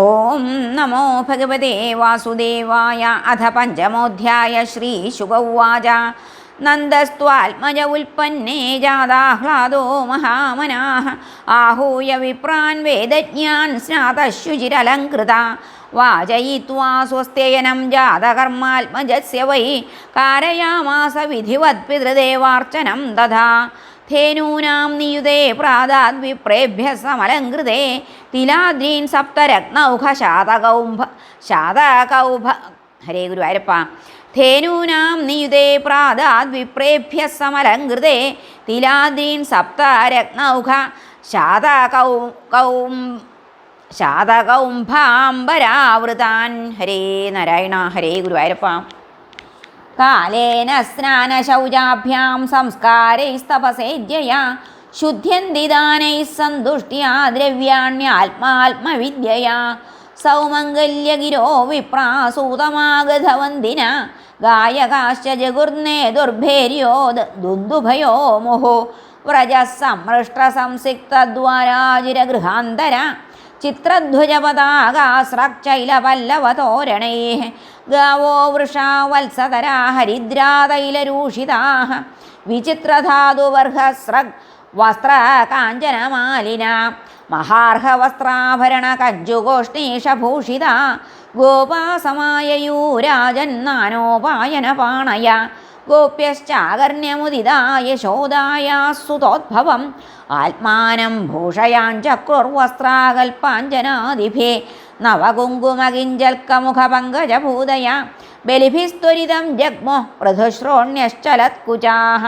ഓം നമോ ഭഗവതേ വാസുദേവായ അഥ പഞ്ചമോധ്യായ ശ്രീ ശുഗൗവാച. നന്ദസ്ത്വാത്മജ ഉൽപ്പന്നേ ജാതാഹ്ലാദോ മഹാമനാഹ. ആഹൂയ വിപ്രാൻ വേദജ്ഞാൻ സ്നാതശുചിരലങ്കൃത വാചയിത്വാ സ്വസ്ഥേയനം ജാതകർമാത്മജസ്യ വൈ. കാരയാമാസ വിധിവത് പിതൃദേവാർച്ചനം ദധാ. ധേനൂനാം നിയുതേ പ്രാതാദ് വിപ്രേഭ്യ സമലംകൃതേ തിലാദ്രീൻ സപ്തരത്നൗഘ ശാതകൗംഭ. ശാതകൗഭ ഹരേ ഗുരുവായൂരപ്പ. ധേനൂനാം നിയുതേ പ്രാതാദ് വിപ്രേഭ്യ സമലംകൃതേ തിലാദ്രീൻ സപ്തരത്നൗഘ ശാതകൗ കൗം ശാതകൗംഭാംബരാവൃതാൻ. ഹരേ നാരായണ ഹരേ ഗുരുവായൂരപ്പ. കാലേന സ്നാന ശൗചാഭ്യാം സംസ്കാരൈസ്തപസേദ്യയാ ശുദ്ധ്യന്തി ദാനൈः സന്തുഷ്ട്യാ ദ്രവ്യാണ്യാത്മാത്മവിദ്യയാ. സൗമംഗല്യഗിരോ വിപ്രാസൂതമാഗതവന്തിന ഗായകാശ്ച ജഗുർനേ ദുർഭേര്യോ ദുന്ദുഭയോ മുഹു. വ്രജ സമ്രഷ്ട സംസിക്തദ്വാരാജിരഗൃഹാന്തര ചിത്രധ്വജപതാകാസ്രക്ചൈലപല്ലവതോരണൈः ഗാവോ വൃഷാ വത്സതരാ ഹരിദ്രാതൈലരൂഷിതാः വിചിത്രധാതുവർഹസ്രഗ് വസ്ത്രകാഞ്ചനമാലിന മഹാർഹവസ്ത്രാഭരണ കജ്ജുഗോഷ്ണീഷഭൂഷിത ഗോപാസമായയൂരാജന്നാനോപായനപാണയ ഗോപ്യശ്ചാകർണ്യമുദിതാ യശോദായ സുതോദ്ഭവം ആത്മാനം ഭൂഷയാഞ്ചക്രുർവസ്ത്രാകൽപ്പാഞ്ജനാദിഭേ നവകുങ്കുമകിഞ്ചൽക്കമുഖപങ്കജഭൂതയാ ബലിഭിസ്ത്വരിതം ജഗ്മോ പൃഥുശ്രോണ്യശ്ചലത്കുചാഃ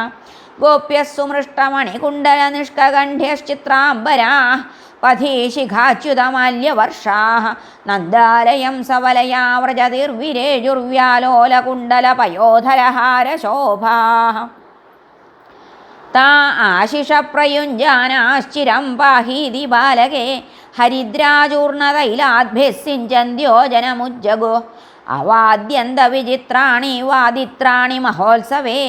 गोप्यस्सुमृष्टमणिकुण्डलनिष्कगण्ढ्यश्चित्राम्बराः पथीशिखाच्युतमाल्यवर्षाः नन्दालयं सवलया व्रजतिर्विरेजुर्व्यालोलकुण्डलपयोधरहारशोभाः ता आशिषप्रयुञ्जानाश्चिरं पाहीति बालके ഹരിദ്രാചൂർണതൈലാഭ്യസിഞ്ചന്ത്യോജനമുജ്ജഗോ അവാദ്യന്തവിചിത്രാണി വാദിത്രാണി മഹോത്സവേ.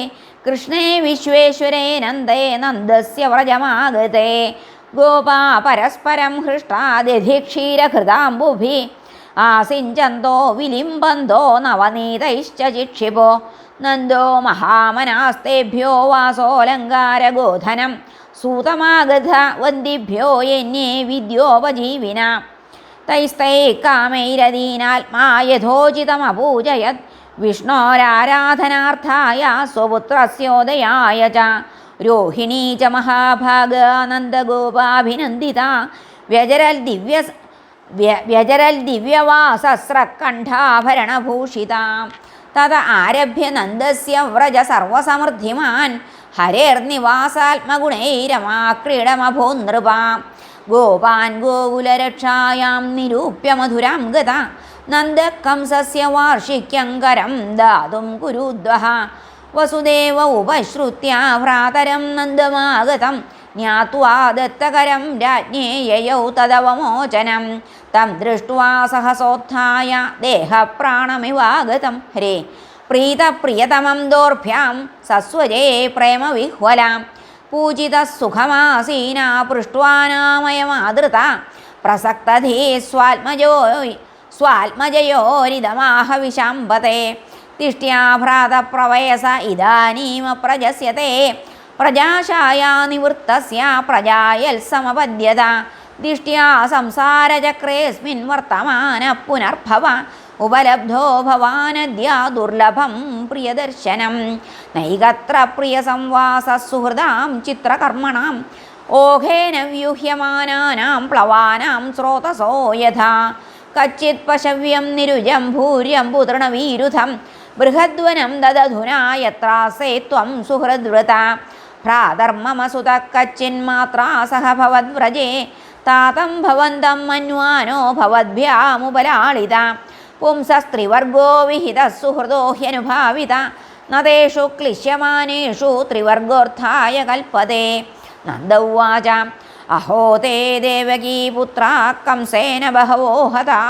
കൃഷ്ണേ വിശ്വേശ്വരേ നന്ദേ നന്ദസ്യ വ്രജമാഗതേ ഗോപാ പരസ്പരം ഹൃഷ്ടാതിഥിക്ഷീരഹൃതാംബുഭി ആസിഞ്ചന്തോ വിലിംബന്തോ നവനീതൈശ്ച ചിക്ഷിപോ നന്ദോ മഹാമനാസ്തേഭ്യോ വാസോലങ്കാരഗോധനം. സൂതമാഗധ വന്ദിഭ്യോ എന്നെ വിദ്യോപജീവിന. തൈസ്തൈക്കാമൈരദീനാൽ കാമൈരദീനാത്മാ യഥോചിതമപൂജയത്. വിഷ്ണോരാരാധനാർത്ഥായ സ്വപുത്രസ്യോദയായ ച. രോഹിണീ ച മഹാഭാഗാനന്ദഗോപാഭിനന്ദിത. വ്യജരൽ ദിവ്യ വ്യജരൽ ദിവ്യവാസസ്രക്കണ്ഠാഭരണഭൂഷിത തത് ആരഭ്യ നന്ദസ്യ വ്രജ സർവസമൃദ്ധിമാൻ. ഹരേർനിവാസാത്മഗുണൈരമാക്രീഡമഭോ നൃപാം ഗോപാൻ ഗോകുലരക്ഷായാം നിരൂപ്യ മധുരാം ഗത നന്ദക്കംസസ്യ വാർഷിക്യങ്കരം ദാതും കുരുദ്വഹ. വസുദേവ ഉപശ്രുത്യ ഭ്രാതരം നന്ദമാഗതം. ജ്ഞാത്വാ ദത്തകരം രാജ്ഞേ തദവമോചനം. തം ദൃഷ്ട്വാ സഹസോത്ഥായ ദേഹപ്രാണമിവാഗതം. ഹരേ പ്രീതപ്രിയതമം ദോർഭ്യാം സസ്വജേ പ്രേമവിഹ്വലാം. പൂജിതസുഖമാസീന പൃഷ്ടമയമാതൃത പ്രസക്തധീ സ്വാത്മജോ സ്വാത്മജയോരിതമാഹ വിശാമ്പത്തെ തിഷ്ട്യാഭ്രാത പ്രവയസ തിഷ്ട്യാഭ്രാതപ്രവയസ ഇദാനീമപ്രജസ്യത്തെ പ്രജാശായാ നിവൃത്ത പ്രജായൽ സമപദ്യത ദിഷ്ട്യാ സംസാരചക്രേസ്മിൻ വർത്തമാന പുനർഭവ. ഉപലബ്ധോ ഭവാനദ്യാ ദുർലഭം പ്രിയദർശനം. നൈകത്ര പ്രിയ സംവാസ സുഹൃദാം ചിത്രകർമ്മണാം. ഓഹേന വ്യൂഹ്യമാനാനാം പ്ലവാനാം സ്രോതസോ യഥാ. കച്ചിത് പശവ്യം നിരുജം ഭൂര്യം പുതൃണവീരുധം. ബൃഹദ്വനം ദദധുനാ യത്രാസേ ത്വം സുഹൃദ്വൃത. ഭ്രാധർമ്മമസുത കച്ചിന്മാത്രാ സഹ ഭവദ്വ്രജേ. താതം ഭവന്തം മന്വാനോ ഭവദ്ഭ്യാമുപലാളിത. പുംസസ്ത്രിവർഗോ വിഹിത സുഹൃദോ ഹ്യനുഭാവിത. നദേഷു ക്ലിശ്യമാനേഷു ത്രിവർഗോർത്ഥായ കൽപ്പതേ നന്ദവാച. അഹോ തേ ദേവകീ ദേവകീപുത്ര കംസേന ബഹവോ ഹതാ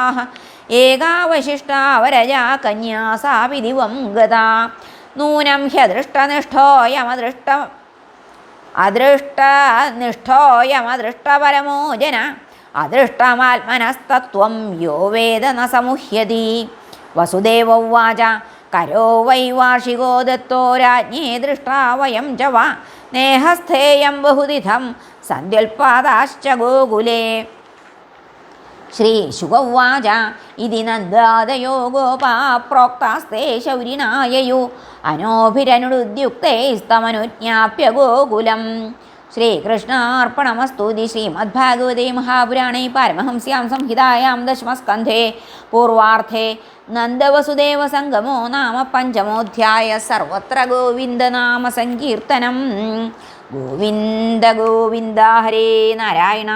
ഏകാവശിഷ്ടാവരജാ കന്യാസാപി വിധിവം ഗത. നൂനം ഹ്യദൃഷ്ടനിഷ്ഠോയമദൃഷ്ട അദൃഷ്ടനിഷ്ഠോയമദൃഷ്ടപരമോചന അദൃഷ്ടമാത്മനസ്തത്വം യോ വേദ ന സമുഹ്യതി. വസുദേവൗവാച കരോ വൈവാഷികോ ദത്തോ രാജ്ഞേ ദൃഷ്ടാവയം ച വാ നേഹസ്ഥേയം ബഹുദിധം സന്ധ്യുൽപാദാശ്ച ഗോകുലേ. ശ്രീശുഗവാച ഇതി നന്ദാദയോ ഗോപാ പ്രോക്താസ്തേ ശൗരിനായയു അനോഭിരനുദ്യുക്തൈസ്തമനുജ്ഞാപ്യ ഗോകുലം. ശ്രീകൃഷ്ണാർപ്പണമസ്തു ഇതി ശ്രീമദ്ഭാഗവതേ മഹാപുരാണേ പാരമഹംസ്യാം സംഹിതായാം ദശമസ്കന്ധേ പൂർവാർത്ഥേ നന്ദവസുദേവസംഗമോ നാമ പഞ്ചമോധ്യായ സർവത്ര ഗോവിന്ദനാമ സങ്കീർത്തനം. ഗോവിന്ദ ഗോവിന്ദ ഹരേ നാരായണ.